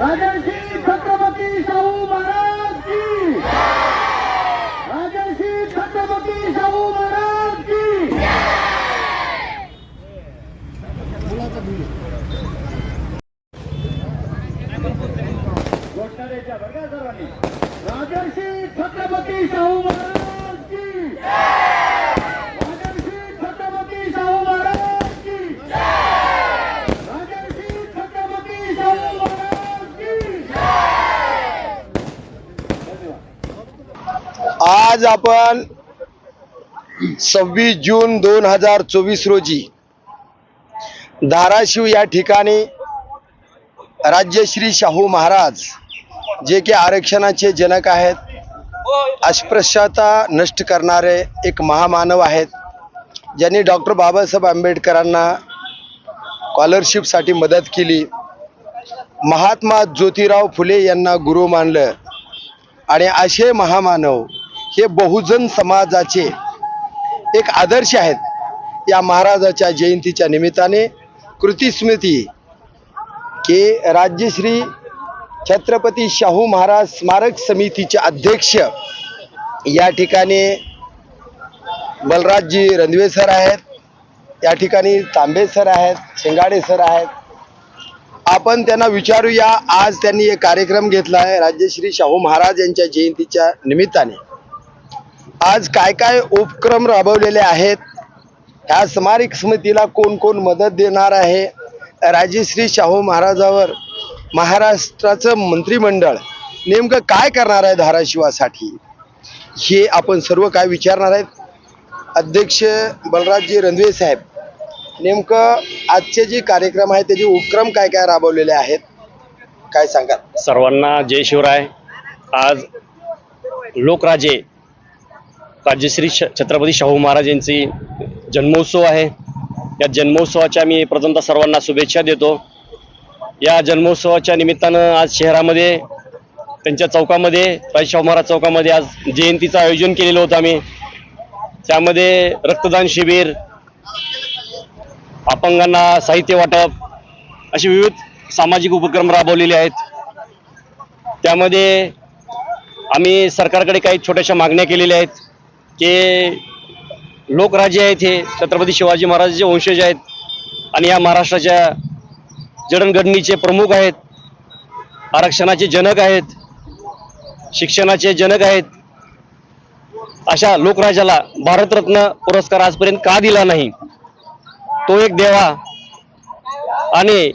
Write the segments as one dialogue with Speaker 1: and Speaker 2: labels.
Speaker 1: राजर्षी छत्रपती शाहू महाराज की राजर्षी छत्रपती शाहू महाराज की राजर्षी छत्रपती शाहू महाराज की धन्यवाद
Speaker 2: आज आपण सव्वीस जून दोन हजार चोवीस रोजी धाराशिव या ठिकाणी राज्यश्री शाहू महाराज जे की आरक्षणाचे जनक आहेत अस्पृश्यता नष्ट करणारे एक महामानव आहेत. ज्यांनी डॉक्टर बाबासाहेब आंबेडकरांना स्कॉलरशिपसाठी मदत केली. महात्मा ज्योतिराव फुले यांना गुरु मानलं. आणि असे महामानव हे बहुजन समाजाचे एक आदर्श आहेत. या महाराजाच्या जयंतीच्या निमित्ताने कृती स्मृती के राज्यश्री छत्रपती शाहू महाराज स्मारक समितीचे अध्यक्ष या ठिकाणी बलराजजी रणवे सर आहेत. या ठिकाणी तांबे सर आहेत शेंगाडे सर आहेत. आपण त्यांना विचारूया आज त्यांनी एक कार्यक्रम घेतला आहे. राज्यश्री शाहू महाराज यांच्या जयंतीच्या निमित्ताने. आज काय काय उपक्रम राबवलेले आहेत? ह्या स्मारक समितीला कोण कोण मदत देणार आहे? राजेश्री शाहू महाराजावर महाराष्ट्राचं मंत्रिमंडळ नेमकं काय करणार आहे धाराशिवासाठी? हे आपण सर्व काय विचारणार आहेत? अध्यक्ष बलराजजी रणवे साहेब नेमकं आजचे जे कार्यक्रम आहे त्याचे उपक्रम काय काय राबवलेले आहेत? काय सांगा
Speaker 3: सर्वांना जय शिवराय. आज लोकराजे राज्यश्री छत्रपती शाहू महाराज यांची जन्मोत्सव आहे. या जन्मोत्सवाच्या मी प्रथमतः सर्वांना शुभेच्छा देतो. या जन्मोत्सवाच्या निमित्तानं आज शहरामध्ये त्यांच्या चौकामध्ये राजे शाहू महाराज चौकामध्ये आज जयंतीचं आयोजन केलेलं होतं आम्ही. त्यामध्ये रक्तदान शिबिर अपंगांना साहित्य वाटप असे विविध सामाजिक उपक्रम राबवलेले आहेत. त्यामध्ये आम्ही सरकारकडे काही छोट्याशा मागण्या केलेल्या आहेत. की लोकराजे आहेत हे छत्रपती शिवाजी महाराजांचे वंशज आहेत आणि या महाराष्ट्राच्या जडणघडणीचे प्रमुख आहेत आरक्षणाचे जनक आहेत शिक्षणाचे जनक आहेत अशा लोकराजाला भारतरत्न पुरस्कार आजपर्यंत का दिला नाही? तो एक देवा आणि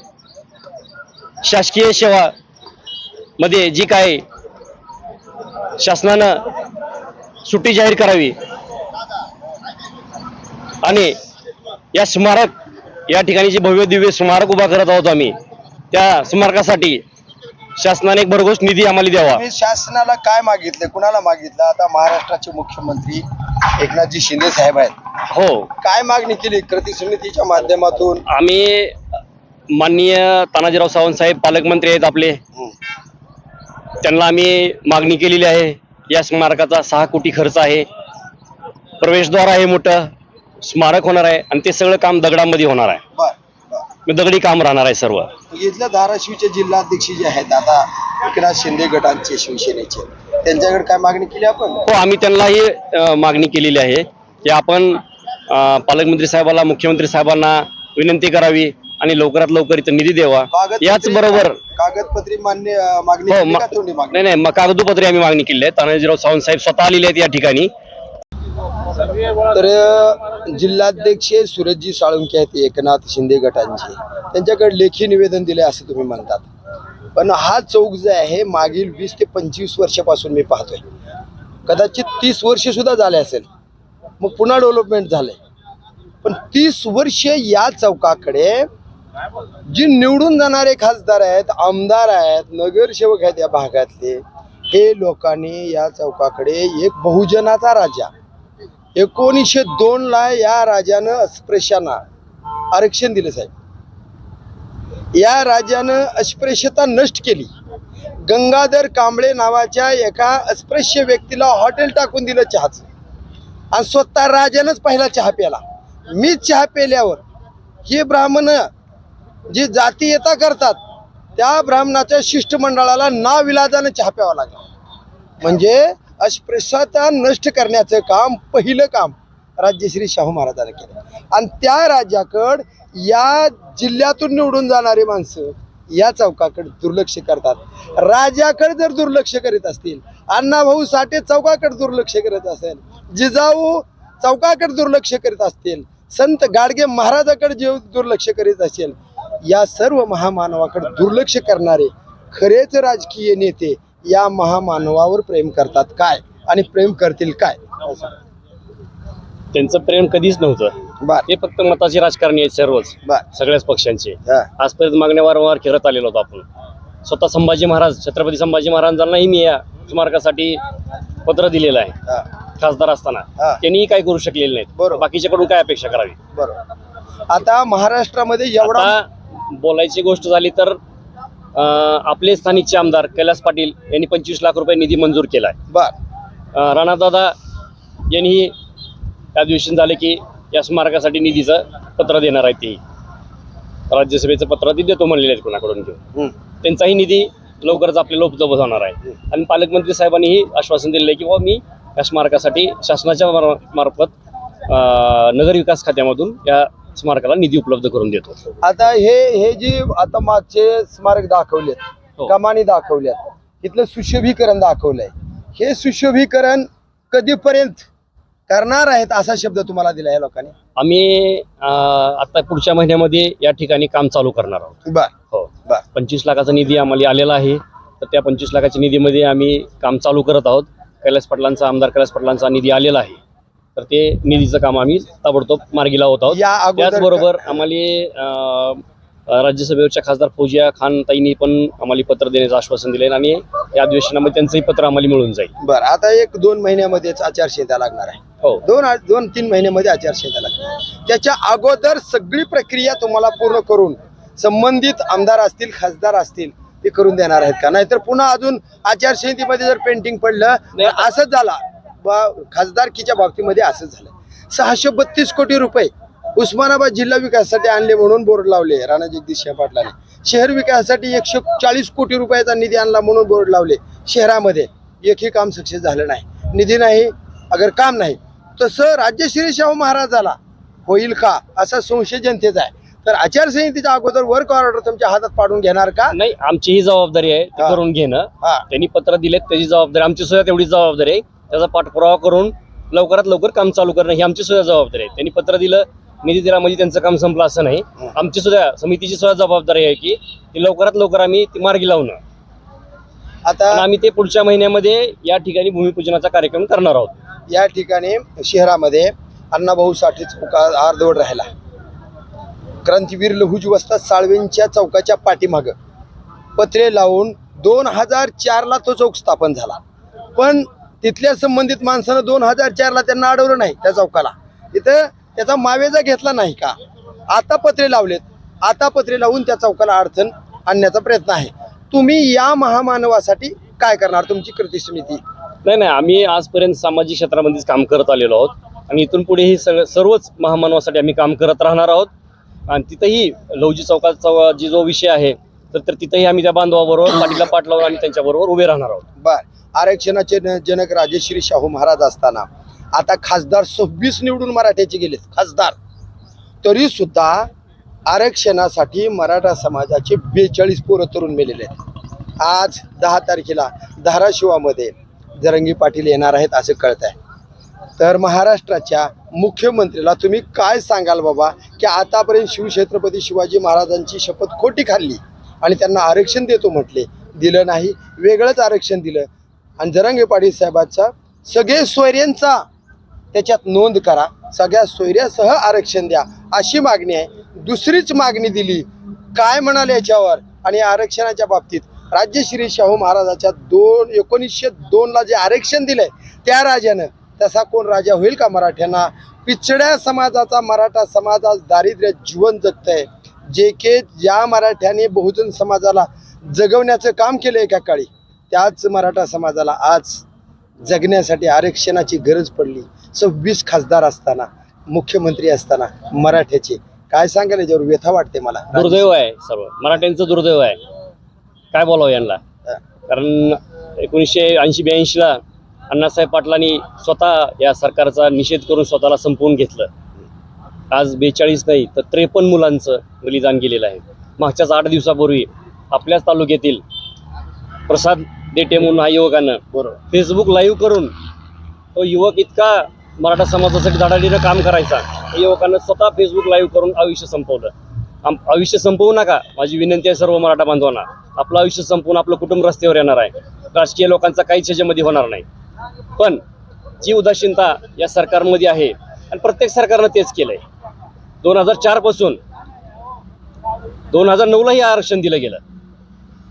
Speaker 3: शासकीय सेवा मध्ये जी काय शासनानं सुट्टी जाहीर करावी. आणि या स्मारक या ठिकाणी जे भव्य दिव्य स्मारक उभा करत आहोत आम्ही त्या स्मारकासाठी शासनाने एक भरघोस निधी आम्हाला द्यावा.
Speaker 2: शासनाला काय मागितले कुणाला मागितलं? आता महाराष्ट्राचे मुख्यमंत्री एकनाथजी शिंदे साहेब आहेत.
Speaker 3: हो.
Speaker 2: काय मागणी केली कृती समितीच्या माध्यमातून?
Speaker 3: आम्ही माननीय तानाजीराव सावंत साहेब पालकमंत्री आहेत आपले. त्यांना आम्ही मागणी केलेली आहे. या स्मारकाचा सहा कोटी खर्च आहे. प्रवेशद्वार आहे मोठं स्मारक होणार आहे आणि ते सगळं काम दगडामध्ये होणार आहे. दगडी काम राहणार आहे सर्व.
Speaker 2: इथल्या धाराशिवचे जिल्हाध्यक्ष जे आहेत आता एकनाथ शिंदे गटांचे शिवसेनेचे त्यांच्याकडे काय मागणी केली आपण?
Speaker 3: हो आम्ही त्यांनाही मागणी केलेली आहे. की आपण पालकमंत्री साहेबाला मुख्यमंत्री साहेबांना विनंती करावी. आणि लवकरात लवकर इथं निधी द्यावा. याच बरोबर
Speaker 2: कागदपत्री मान्य मागणी
Speaker 3: हो
Speaker 2: केली का मागणी?
Speaker 3: नाही नाही मग कागदोपत्री आम्ही मागणी केली आहे. तानाजीराव सावंत साहेब स्वतः आलेले आहेत या ठिकाणी.
Speaker 2: तर अं, जिल्हाध्यक्ष सुरजजी साळुंके आहेत एकनाथ शिंदे गटांचे. त्यांच्याकडे लेखी निवेदन दिले असं तुम्ही म्हणतात. पण हा चौक जे आहे मागील वीस ते पंचवीस वर्षापासून मी पाहतोय. कदाचित तीस वर्ष सुद्धा झाले असेल. मग पुन्हा डेव्हलपमेंट झालंय. पण तीस वर्ष या चौकाकडे जी निवडून जाणारे खासदार आहेत आमदार आहेत नगरसेवक आहेत या भागातले हे लोकांनी या चौकाकडे एक बहुजनाचा राजा एकोणीसशे दोन ला या राजानं अस्पृश्यांना आरक्षण दिलं साहेब. या राजानं अस्पृश्यता नष्ट केली. गंगाधर कांबळे नावाच्या एका अस्पृश्य व्यक्तीला हॉटेल टाकून दिलं चहाचं. आणि स्वतः राजानंच पहिला चहा प्याला. मीच चहा पेल्यावर हे ब्राह्मण जी जाती येता करतात त्या ब्राह्मणाच्या शिष्टमंडळाला नाविलाजानं छाप्यावं लागलं. म्हणजे अस्पृश्यता नष्ट करण्याचं काम पहिलं काम राज्यश्री शाहू महाराजांनी केलं. आणि त्या राज्याकड या जिल्ह्यातून निवडून जाणारी माणसं या चौकाकडे दुर्लक्ष करतात. राजाकडे जर दुर्लक्ष करीत असतील अण्णाभाऊ साठे चौकाकडे दुर्लक्ष करत असेल जिजाऊ चौकाकडे दुर्लक्ष करीत असतील संत गाडगे महाराजाकडे जे दुर्लक्ष करीत असेल या सर्व महामानवाकडे दुर्लक्ष करणारे खरेच राजकीय नेते या महामानवावर प्रेम करतात काय आणि प्रेम करतील काय?
Speaker 3: त्यांचं प्रेम कधीच नव्हतं.
Speaker 2: बर.
Speaker 3: ते फक्त मताचे राजकारणी आहेत सर्वच
Speaker 2: बर.
Speaker 3: सगळ्याच पक्षांचे.
Speaker 2: हा,
Speaker 3: आजपर्यंत मागण्या वारंवार खेळत आलेलो होतो आपण. स्वतः संभाजी महाराज छत्रपती संभाजी महाराजांनाही मी या स्मारकासाठी पत्र दिलेलं आहे.
Speaker 2: हा,
Speaker 3: खासदार असताना.
Speaker 2: हा.
Speaker 3: त्यांनीही काही करू शकलेले नाहीत.
Speaker 2: बरोबर.
Speaker 3: बाकीच्याकडून काय अपेक्षा करावी?
Speaker 2: बरोबर. आता महाराष्ट्रामध्ये एवढा
Speaker 3: आता बोलायची गोष्ट झाली तर आपले स्थानिकचे आमदार कैलास पाटील यांनी पंचवीस लाख रुपये निधी मंजूर केला आहे
Speaker 2: बर
Speaker 3: राणादादा यांनी त्या दिवशी झाले की या स्मारकासाठी निधीचं पत्र देणार आहे ते. राज्यसभेचं पत्र ते देतो म्हणलेले आहेत कोणाकडून घेऊन. त्यांचाही निधी लवकरच आपल्याला उपलब्ध होणार आहे. आणि पालकमंत्री साहेबांनीही आश्वासन दिलेलं आहे की बाबा मी या स्मारकासाठी शासनाच्या मार- मार्फत नगर विकास खात्यामधून या स्मारकाला निधी उपलब्ध करून देतो.
Speaker 2: आता हे हे जी आता मागचे स्मारक दाखवलेत
Speaker 3: हो.
Speaker 2: कमानी दाखवल्यात इथलं सुशोभीकरण दाखवलंय. हे सुशोभीकरण कधीपर्यंत करणार आहेत असा शब्द तुम्हाला दिला या लोकांनी?
Speaker 3: आम्ही आता पुढच्या महिन्यामध्ये या ठिकाणी काम चालू करणार आहोत.
Speaker 2: बर.
Speaker 3: हो.
Speaker 2: बर.
Speaker 3: पंचवीस लाखाचा निधी आम्हाला आलेला आहे. तर त्या पंचवीस लाखाच्या निधीमध्ये आम्ही काम चालू करत आहोत. कैलास पाटलांचा आमदार कैलास पाटलांचा निधी आलेला आहे. तर ते निधीचं काम आम्ही ताबडतोब मार्गी लावत आहोत. त्याचबरोबर आम्हाला राज्यसभेवरच्या खासदार फौजिया खान ताईंनी पण आम्हाला पत्र देण्याचं आश्वासन दिले आणि या अधिवेशनामध्ये त्यांचंही पत्र आम्हाला मिळून जाईल.
Speaker 2: बर आता एक दोन महिन्यामध्येच आचारसंहिता लागणार आहे.
Speaker 3: हो.
Speaker 2: दोन दोन तीन महिन्यामध्ये आचारसंहिता लागते त्याच्या अगोदर सगळी प्रक्रिया तुम्हाला पूर्ण करून संबंधित आमदार असतील खासदार असतील ते करून देणार आहेत का? नाहीतर पुन्हा अजून आचारसंहितेमध्ये जर पेंटिंग पडलं असंच झाला. ब- खासदारकीच्या बाबतीमध्ये असंच झालं. सहाशे बत्तीस कोटी रुपये उस्मानाबाद जिल्हा विकासासाठी आणले म्हणून बोर्ड लावले राणा जगदीश पाटलाने. शहर विकासासाठी एकशे चाळीस कोटी रुपयाचा निधी आणला म्हणून बोर्ड लावले. शहरामध्ये एकही काम सक्सेस झालं नाही. निधी नाही अगर काम नाही तसं राज्यश्री शाहू महाराजाला होईल का असा संशय जनतेचा आहे. तर आचारसंहितेच्या अगोदर वर्क ऑर्डर तुमच्या हातात पाडून घेणार का?
Speaker 3: नाही आमची ही जबाबदारी आहे. करून घेणं.
Speaker 2: हा.
Speaker 3: त्यांनी पत्र दिलेत त्याची जबाबदारी आमची सुद्धा तेवढी जबाबदारी आहे. त्याचा पाठपुरावा करून लवकरात लवकर काम चालू करणं ही आमची सुद्धा जबाबदारी आहे. त्यांनी पत्र दिलं निधी दिला म्हणजे त्यांचं काम संपलं असं नाही. आमची सुद्धा समितीची सुद्धा जबाबदारी आहे की ती लवकरात लवकर आम्ही ती मार्गी लावणं.
Speaker 2: आता
Speaker 3: आम्ही ते पुढच्या महिन्यामध्ये या ठिकाणी भूमिपूजनाचा कार्यक्रम करणार आहोत.
Speaker 2: या ठिकाणी शहरामध्ये अण्णाभाऊ साठे चौका अर्धवट राहिला. क्रांतीवीर लहुजी वस्ताद साळवेंच्या चौकाच्या पाठीमाग. पत्रे लावून दोन हजार चारला तो चौक स्थापन झाला. पण तिथल्या संबंधित माणसानं दोन हजार चारला त्यांना अडवलं नाही त्या चौकाला. इथं त्याचा मावेजा घेतला नाही का? आता पत्रे लावलेत. आता पत्रे लावून त्या चौकाला अडचण आणण्याचा प्रयत्न आहे. तुम्ही या महामानवासाठी काय करणार? तुमची कृती समिती.
Speaker 3: नाही नाही आम्ही आजपर्यंत सामाजिक क्षेत्रामध्येच काम करत आलेलो आहोत. आणि इथून पुढे ही सगळं सर्वच महामानवासाठी आम्ही काम करत राहणार आहोत. आणि तिथंही लवजी चौकाचा जी जो विषय आहे तर तर तिथंही आम्ही त्या बांधवाबरोबर पाठीला पाठ लावून आणि त्यांच्याबरोबर उभे राहणार आहोत.
Speaker 2: बर. आरक्षणाचे जनक राजेश्री शाहू महाराज असताना. आता खासदार सव्वीस निवडून मराठ्याचे गेलेत खासदार. तरी सुद्धा आरक्षणासाठी मराठा समाजाचे बेचाळीस पोरं तरुण मेलेले आहेत. आज दहा तारखेला धाराशिवामध्ये जरंगी पाटील येणार आहेत असं कळत आहे तर महाराष्ट्राच्या मुख्यमंत्रीला तुम्ही काय सांगाल बाबा? की आतापर्यंत शिवछत्रपती शिवाजी महाराजांची शपथ खोटी खाल्ली आणि त्यांना आरक्षण देतो म्हटले दिलं नाही वेगळंच आरक्षण दिलं. आणि जरांगे पाटील साहेबांचा सगळे सोयऱ्यांचा त्याच्यात नोंद करा. सगळ्या सोयऱ्यासह आरक्षण द्या. अशी मागणी आहे. दुसरीच मागणी दिली. काय म्हणाले याच्यावर? आणि आरक्षणाच्या बाबतीत राज्यश्री शाहू महाराजाच्या दोन एकोणीसशे दोनला जे आरक्षण दिलंय त्या राजानं तसा कोण राजा होईल का मराठ्यांना? पिछड्या समाजाचा मराठा समाज आज दारिद्र्य जीवन जगतंय. जे के ज्या मराठ्याने बहुजन समाजाला जगवण्याचं काम केलं एका काळी त्याच मराठा समाजाला आज जगण्यासाठी आरक्षणाची गरज पडली. सव्वीस खासदार असताना मुख्यमंत्री असताना मराठ्याचे. काय सांगाल याच्यावर? व्यथा वाटते मला.
Speaker 3: दुर्दैव आहे सर्व. मराठ्यांचं दुर्दैव आहे. काय बोलावं यांना? कारण एकोणीसशे ऐंशी ब्याऐंशीला अण्णासाहेब पाटलांनी स्वतः या सरकारचा निषेध करून स्वतःला संपवून घेतलं. आज बेचाळीस नाही तर त्रेपन्न मुलांचं बलिदान गेलेलं आहे. मागच्याच आठ दिवसापूर्वी आपल्याच तालुक्यातील प्रसाद देटे म्हणून हा युवकानं
Speaker 2: बरोबर.
Speaker 3: फेसबुक लाईव्ह करून तो युवक इतका मराठा समाजासाठी धडाडीनं काम करायचा युवकानं स्वतः फेसबुक लाईव्ह करून आयुष्य संपवलं. आम आयुष्य संपवू नका माझी विनंती आहे सर्व मराठा बांधवांना. आपलं आयुष्य संपवून आपलं कुटुंब रस्त्यावर येणार आहे. राजकीय लोकांचा काहीच ह्याच्यामध्ये होणार नाही. पण जी उदासीनता या सरकारमध्ये आहे आणि प्रत्येक सरकारनं तेच केलंय. दोन हजार चारपासून दोन हजार नऊलाही आरक्षण दिलं गेलं.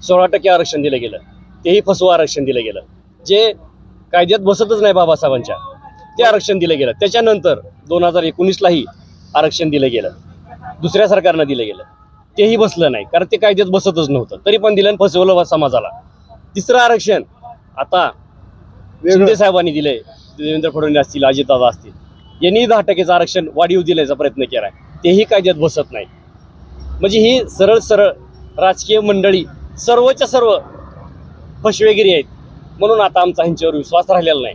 Speaker 3: सोळा टक्के आरक्षण दिलं गेलं. तेही फसवं आरक्षण दिलं गेलं. जे कायद्यात बसतच नाही बाबासाहेबांच्या ते आरक्षण दिलं गेलं. त्याच्यानंतर दोन हजार एकोणीसलाही आरक्षण दिलं गेलं. दुसऱ्या सरकारनं दिलं गेलं. तेही बसलं नाही कारण ते कायद्यात बसतच नव्हतं. तरी पण दिलं फसवलं समाजाला. तिसरं आरक्षण आता शिंदे साहेबांनी दिले देवेंद्र फडणवीस असतील अजितदादा असतील. यांनी दहा टक्केचं आरक्षण वाढीव दिल्याचा प्रयत्न केला आहे तेही कायद्यात बसत नाही. म्हणजे ही सरळ सरळ राजकीय मंडळी सर्वच्या सर्व फसवेगिरी आहेत. म्हणून आता आमचा ह्यांच्यावर विश्वास राहिलेला नाही.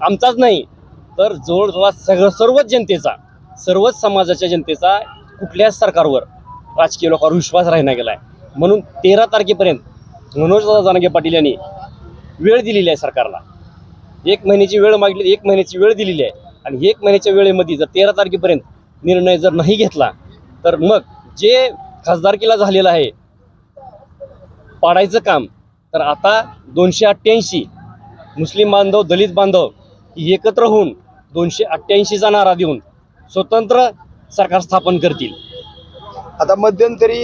Speaker 3: आमचाच नाही तर जवळजवळ सगळं सर्वच जनतेचा सर्वच समाजाच्या जनतेचा कुठल्याच सरकारवर राजकीय लोकांवर विश्वास राहिला गेला आहे म्हणून तेरा तारखेपर्यंत मनोज जानगे पाटील यांनी वेळ दिलेली आहे सरकारला. एक महिन्याची वेळ मागली एक महिन्याची वेळ दिलेली आहे. आणि एक महिन्याच्या वेळेमध्ये जर तेरा तारखेपर्यंत निर्णय जर नाही घेतला तर मग जे खासदारकीला झालेलं आहे पाडायचं काम तर आता दोनशे अठ्ठ्याऐंशी मुस्लिम बांधव दलित बांधव एकत्र होऊन दोनशे अठ्ठ्याऐंशीचा नारा देऊन स्वतंत्र सरकार स्थापन करतील.
Speaker 2: आता मध्यंतरी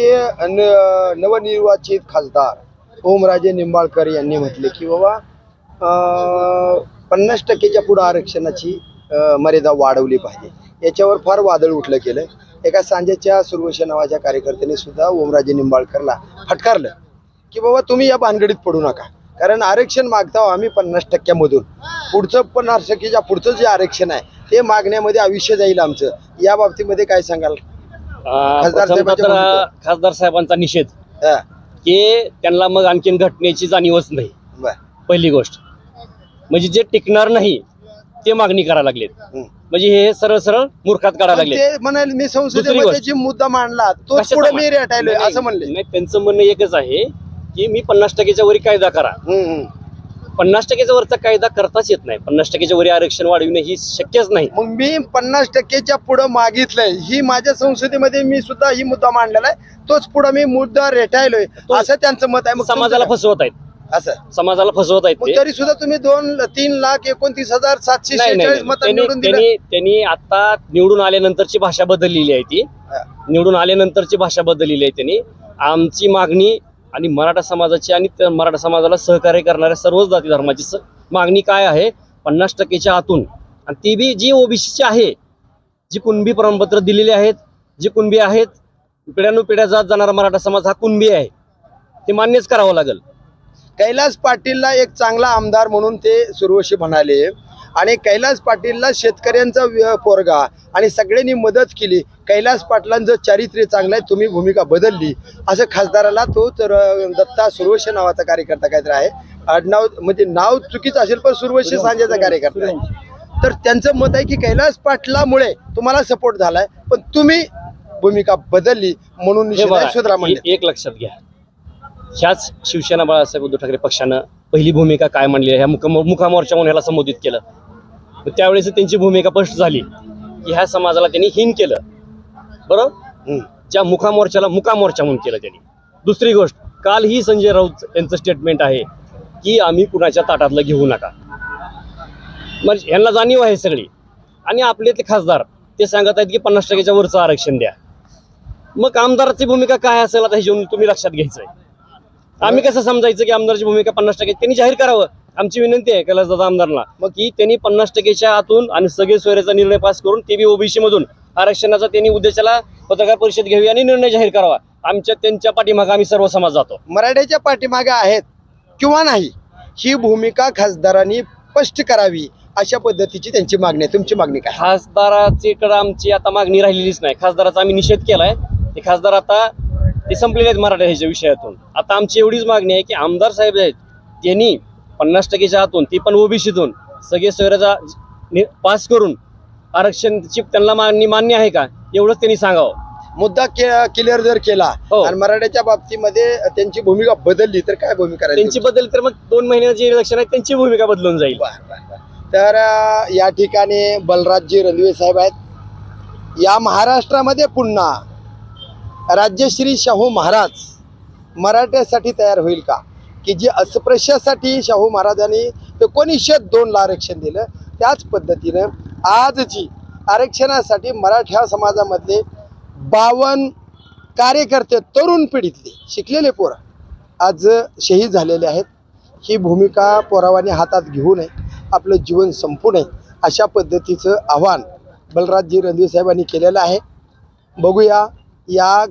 Speaker 2: नवनिर्वाचित खासदार ओमराजे निंबाळकर यांनी म्हटले की बाबा पन्नास टक्केच्या पुढं आरक्षणाची मर्यादा वाढवली पाहिजे. याच्यावर फार वादळ उठलं गेलं एका सांजेच्या सुरवश नावाच्या कार्यकर्त्यांनी सुद्धा ओमराजे निंबाळकरला फटकारलं. की बाबा तुम्ही या भानगडीत पडू नका. कारण आरक्षण मागता आम्ही पन्नास टक्क्यामधून. पुढचं पन्नास टक्केच्या पुढचं जे आरक्षण आहे ते मागण्यामध्ये आयुष्य जाईल आमचं. या बाबतीमध्ये काय सांगाल? खासदार भूमिका.
Speaker 3: खासदार साहेबांचा निषेध. की त्यांना मग आणखीन घटनेची जाणीवच नाही. पहिली गोष्ट. म्हणजे जे टिकणार नाही ते मागणी करायला लागलेत. म्हणजे हे सरळ सरळ मूर्खात काढायला लागले
Speaker 2: म्हणाले मी संसदेमध्ये. जी मुद्दा मांडला तो पुढे? मी रेटायलोय
Speaker 3: नाही,
Speaker 2: असं म्हणले.
Speaker 3: नाही त्यांचं म्हणणं एकच आहे की मी पन्नास टक्क्याच्या वरी कायदा करा. पन्नास टक्क्याच्या वरचा कायदा करताच येत नाही. पन्नास टक्क्याच्या वरी आरक्षण वाढविणे ही शक्यच नाही.
Speaker 2: मग मी पन्नास टक्केच्या पुढे मागितलंय. ही माझ्या संसदेमध्ये मी सुद्धा ही मुद्दा मांडलेला आहे. तोच पुढे मी मुद्दा रेटायलोय.
Speaker 3: तो-
Speaker 2: असं त्यांचं मत आहे. मग
Speaker 3: समाजाला फसवत आहेत?
Speaker 2: असं.
Speaker 3: समाजाला फसवत आहेत
Speaker 2: तरी सुद्धा तुम्ही दोन तीन लाख एकोणतीस हजार सातशे
Speaker 3: त्यांनी त्यांनी आता निवडून आल्यानंतरची भाषा बदललेली आहे ती. निवडून आल्यानंतरची भाषा बदललेली आहे त्यांनी. आमची मागणी आणि मराठा समाजाची आणि त्या मराठा समाजाला सहकार्य करणाऱ्या सर्वच जाती धर्माची मागणी काय आहे? पन्नास टक्केच्या आतून. आणि ती बी जी ओबीसीची आहे जी कुणबी प्रमाणपत्र दिलेली आहेत जी कुणबी आहेत पिढ्यानुपिढ्या जात जाणारा मराठा समाज हा कुणबी आहे. ते मान्यच करावं लागेल.
Speaker 2: कैलास पाटीलला एक चांगला आमदार म्हणून ते सुरवशी म्हणाले आणि कैलास पाटीलला शेतकऱ्यांचा पोरगा आणि सगळ्यांनी मदत केली. कैलास पाटलांचं चारित्र्य चांगलं आहे तुम्ही भूमिका बदलली. असं खासदाराला तो तर दत्ता सुरवशी नावाचा कार्यकर्ता काहीतरी आहे. आडनाव म्हणजे नाव चुकीचं असेल पण सुरवशी सांजेचा कार्यकर्ता आहे. तर त्यांचं मत आहे की कैलास पाटलामुळे तुम्हाला सपोर्ट झालाय पण तुम्ही भूमिका बदलली म्हणून
Speaker 3: हे
Speaker 2: सुधरा
Speaker 3: एक लक्षात घ्या. ह्याच शिवसेना बाळासाहेब उद्धव ठाकरे पक्षानं पहिली भूमिका काय मांडली आहे ह्या मुका मुखामोर्चा म्हणून ह्याला संबोधित केलं. त्यावेळेस त्यांची भूमिका स्पष्ट झाली. की ह्या समाजाला त्यांनी हीन केलं. बरोबर
Speaker 2: हम्म.
Speaker 3: ज्या मुखामोर्चाला मुकामोर्चा म्हणून केलं त्यांनी. दुसरी गोष्ट काल ही संजय राऊत यांचं स्टेटमेंट आहे की आम्ही कुणाच्या ताटातलं घेऊ नका. म्हणजे ह्यांना जाणीव आहे सगळी. आणि आपले ते खासदार ते सांगत आहेत की पन्नास टक्क्याच्या वरचं आरक्षण द्या. मग आमदाराची भूमिका काय असेल आता हे जेवण तुम्ही लक्षात घ्यायचंय. आम्ही कसं समजायचं की आमदारची भूमिका पन्नास टक्के त्यांनी जाहीर करावं? आमची विनंती आहे कैलास दादा आमदारला. मग की त्यांनी पन्नास टक्केच्या आतून आणि सगळे सोयऱ्याचा निर्णय पास करून ते बी ओबीसी मधून आरक्षणाचा त्यांनी उद्देशाला पत्रकार परिषद घ्यावी आणि निर्णय जाहीर करावा. आमच्या त्यांच्या पाठीमागे आम्ही सर्व समाज जातो.
Speaker 2: मराठ्याच्या पाठीमागे आहेत किंवा नाही ही भूमिका खासदारांनी स्पष्ट करावी अशा पद्धतीची त्यांची मागणी आहे. तुमची मागणी काय?
Speaker 3: खासदाराची कडे आमची आता मागणी राहिलेलीच नाही. खासदाराचा आम्ही निषेध केलाय. ते खासदार आता ते संपलेले आहेत मराठा ह्याच्या विषयातून. आता आमची एवढीच मागणी आहे की आमदार साहेब आहेत त्यांनी पन्नास टक्केच्या आतून ती पण ओबीसीतून सगळे सोयराचा पास करून आरक्षणची त्यांना मागणी मान्य आहे का? एवढंच त्यांनी सांगावं.
Speaker 2: मुद्दा क्लिअर जर केला
Speaker 3: हो.
Speaker 2: आणि मराठ्याच्या बाबतीमध्ये त्यांची भूमिका बदलली तर काय भूमिका
Speaker 3: त्यांची बदल तर मग दोन महिन्याचे इलेक्शन आहे त्यांची भूमिका बदलून जाईल.
Speaker 2: तर या ठिकाणी बलराजजी रणदिवे साहेब आहेत. या महाराष्ट्रामध्ये पुन्हा राज्यश्री शाहू महाराज मराठ्यासाठी तयार होईल का? की जे अस्पृश्यासाठी शाहू महाराजांनी एकोणीसशे दोनला आरक्षण दिलं त्याच पद्धतीनं आजची आरक्षणासाठी मराठा समाजामधले बावन कार्यकर्ते तरुण पिढीतले शिकलेले पोरं आज शहीद झालेले आहेत. ही भूमिका पोरावाने हातात घेऊ नये आपलं जीवन संपू नये अशा पद्धतीचं आव्हान बलराजजी रणवीर साहेबांनी केलेलं आहे. बघूया या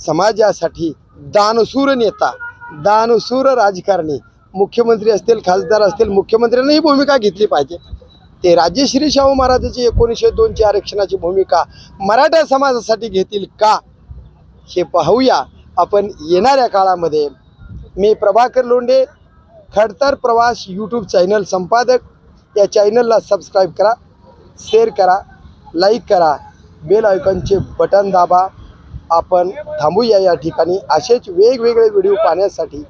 Speaker 2: समाजासाठी दानसूर नेता दानसूर राजकारणी मुख्यमंत्री असतील खासदार असतील मुख्यमंत्र्यांनी ही भूमिका घेतली पाहिजे. ते राजेश्री शाहू महाराजांची एकोणीसशे दोनची आरक्षणाची भूमिका मराठा समाजासाठी घेतील का हे पाहूया आपण येणाऱ्या काळामध्ये. मी प्रभाकर लोंढे खडतर प्रवास यूट्यूब चॅनल संपादक. या चॅनलला सबस्क्राईब करा शेअर करा लाईक करा बेल आयकॉनचे बटन दाबा. आपण थांबूया या ठिकाणी. असेच वेगवेगळे व्हिडिओ पाहण्यासाठी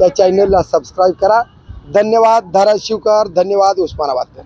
Speaker 2: या चॅनलला सबस्क्राईब करा. धन्यवाद. धाराशिवकर. धन्यवाद. उस्मानाबादकर.